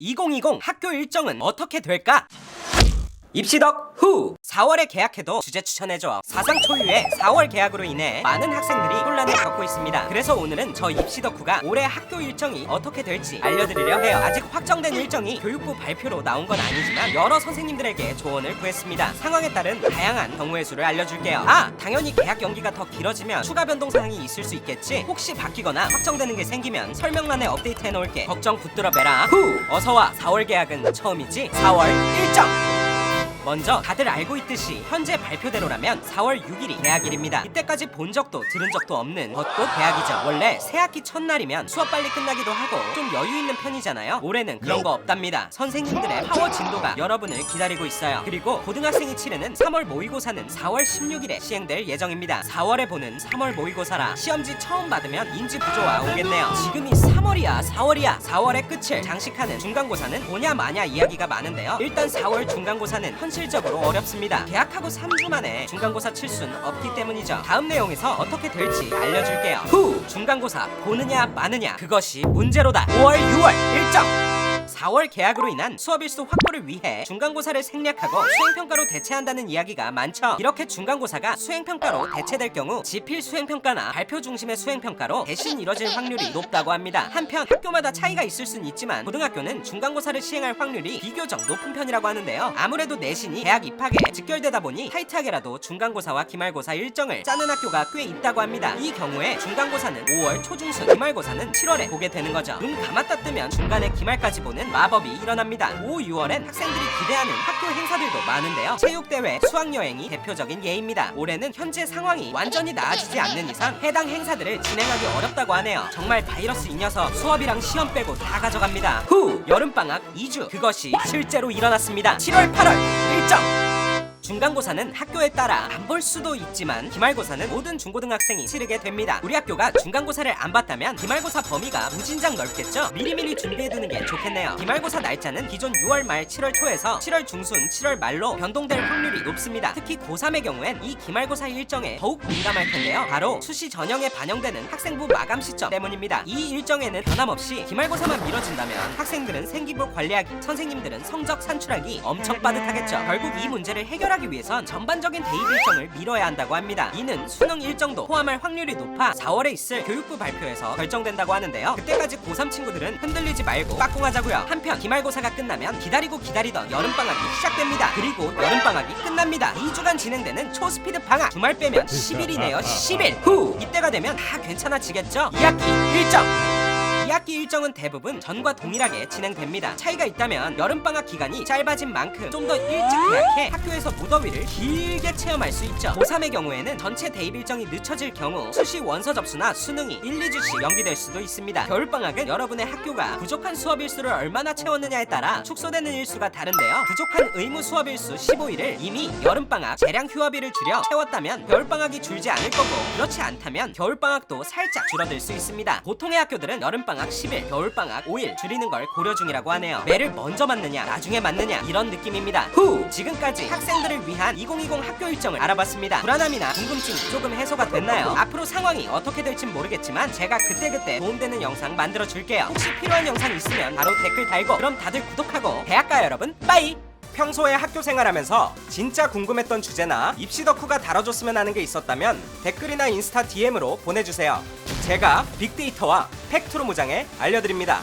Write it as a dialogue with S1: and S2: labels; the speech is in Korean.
S1: 2020 학교 일정은 어떻게 될까? 입시덕 후 4월에 계약해도 주제 추천해줘. 사상 초유의 4월 계약으로 인해 많은 학생들이 혼란을 겪고 있습니다. 그래서 오늘은 저 입시 덕 후가 올해 학교 일정이 어떻게 될지 알려드리려 해요. 아직 확정된 일정이 교육부 발표로 나온 건 아니지만 여러 선생님들에게 조언을 구했습니다. 상황에 따른 다양한 경우의 수를 알려줄게요. 아 당연히 계약 연기가 더 길어지면 추가 변동 사항이 있을 수 있겠지? 혹시 바뀌거나 확정되는 게 생기면 설명란에 업데이트 해놓을게. 걱정 붙들어 매라. 후 어서와. 4월 계약은 처음이지? 4월 일정 먼저 다들 알고 있듯이 현재 발표대로라면 4월 6일이 개학일입니다. 이때까지 본 적도 들은 적도 없는 것도 개학이죠. 원래 새학기 첫날이면 수업 빨리 끝나기도 하고 좀 여유 있는 편이잖아요. 올해는 그런 거 없답니다. 선생님들의 파워 진도가 여러분을 기다리고 있어요. 그리고 고등학생이 치르는 3월 모의고사는 4월 16일에 시행될 예정입니다. 4월에 보는 3월 모의고사라 시험지 처음 받으면 인지 부조화 오겠네요. 지금이 3월이야 4월이야 4월의 끝을 장식하는 중간고사는 뭐냐 마냐 이야기가 많은데요. 일단 4월 중간고사는 현실 적으로 어렵습니다. 개학하고 3주 만에 중간고사 칠 순 없기 때문이죠. 다음 내용에서 어떻게 될지 알려줄게요. 후 중간고사 보느냐 마느냐 그것이 문제로다. 5월 6월 일정 4월 개학으로 인한 수업일수 확보를 위해 중간고사를 생략하고 수행평가로 대체한다는 이야기가 많죠. 이렇게 중간고사가 수행평가로 대체될 경우 지필 수행평가나 발표 중심의 수행평가로 대신 이뤄질 확률이 높다고 합니다. 한편 학교마다 차이가 있을 순 있지만 고등학교는 중간고사를 시행할 확률이 비교적 높은 편이라고 하는데요. 아무래도 내신이 대학 입학에 직결되다 보니 타이트하게라도 중간고사와 기말고사 일정을 짜는 학교가 꽤 있다고 합니다. 이 경우에 중간고사는 5월 초중순, 기말고사는 7월에 보게 되는 거죠. 눈 감았다 뜨면 중간에 기말까지 보는 마법이 일어납니다. 5, 6월엔 학생들이 기대하는 학교 행사들도 많은데요. 체육대회, 수학여행이 대표적인 예입니다. 올해는 현재 상황이 완전히 나아지지 않는 이상 해당 행사들을 진행하기 어렵다고 하네요. 정말 바이러스 이 녀석 수업이랑 시험 빼고 다 가져갑니다. 후! 여름방학 2주 그것이 실제로 일어났습니다. 7월, 8월 일정! 중간고사는 학교에 따라 안 볼 수도 있지만 기말고사는 모든 중고등학생이 치르게 됩니다. 우리 학교가 중간고사를 안 봤다면 기말고사 범위가 무진장 넓겠죠? 미리미리 준비해두는 게 좋겠네요. 기말고사 날짜는 기존 6월 말 7월 초에서 7월 중순 7월 말로 변동될 확률이 높습니다. 특히 고3의 경우엔 이 기말고사 일정에 더욱 민감할 텐데요. 바로 수시 전형에 반영되는 학생부 마감 시점 때문입니다. 이 일정에는 변함없이 기말고사만 미뤄진다면 학생들은 생기부 관리하기, 선생님들은 성적 산출하기 엄청 빠듯하겠죠. 결국 이 문제를 해결하기 위해선 전반적인 대입 일정을 미뤄야 한다고 합니다. 이는 수능 일정도 포함할 확률이 높아 4월에 있을 교육부 발표에서 결정된다고 하는데요. 그때까지 고3 친구들은 흔들리지 말고 빡공하자고요. 한편 기말고사가 끝나면 기다리고 기다리던 여름방학이 시작됩니다. 그리고 여름방학이 끝납니다. 2주간 진행되는 초스피드 방학 주말 빼면 10일이네요. 10일 후 이때가 되면 다 괜찮아지겠죠? 2학기 일정 2학기 일정은 대부분 전과 동일하게 진행됩니다. 차이가 있다면 여름방학 기간이 짧아진 만큼 좀 더 일찍 개학해 학교에서 무더위를 길게 체험할 수 있죠. 고3의 경우에는 전체 대입 일정이 늦춰질 경우 수시 원서 접수나 수능이 1, 2주씩 연기될 수도 있습니다. 겨울방학은 여러분의 학교가 부족한 수업 일수를 얼마나 채웠느냐에 따라 축소되는 일수가 다른데요. 부족한 의무 수업 일수 15일을 이미 여름방학 재량 휴업일을 줄여 채웠다면 겨울방학이 줄지 않을 거고 그렇지 않다면 겨울방학도 살짝 줄어들 수 있습니다. 보통의 학교들은 여름방학 10일, 겨울방학 5일 줄이는 걸 고려 중이라고 하네요. 매를 먼저 맞느냐, 나중에 맞느냐 이런 느낌입니다. 후! 지금까지 학생들을 위한 2020 학교 일정을 알아봤습니다. 불안함이나 궁금증이 조금 해소가 됐나요? 앞으로 상황이 어떻게 될진 모르겠지만 제가 그때그때 도움되는 영상 만들어 줄게요. 혹시 필요한 영상 있으면 바로 댓글 달고 그럼 다들 구독하고 대학가 여러분 빠이! 평소에 학교 생활하면서 진짜 궁금했던 주제나 입시 덕후가 다뤄줬으면 하는 게 있었다면 댓글이나 인스타 DM으로 보내주세요. 제가 빅데이터와 팩트로 무장해 알려드립니다.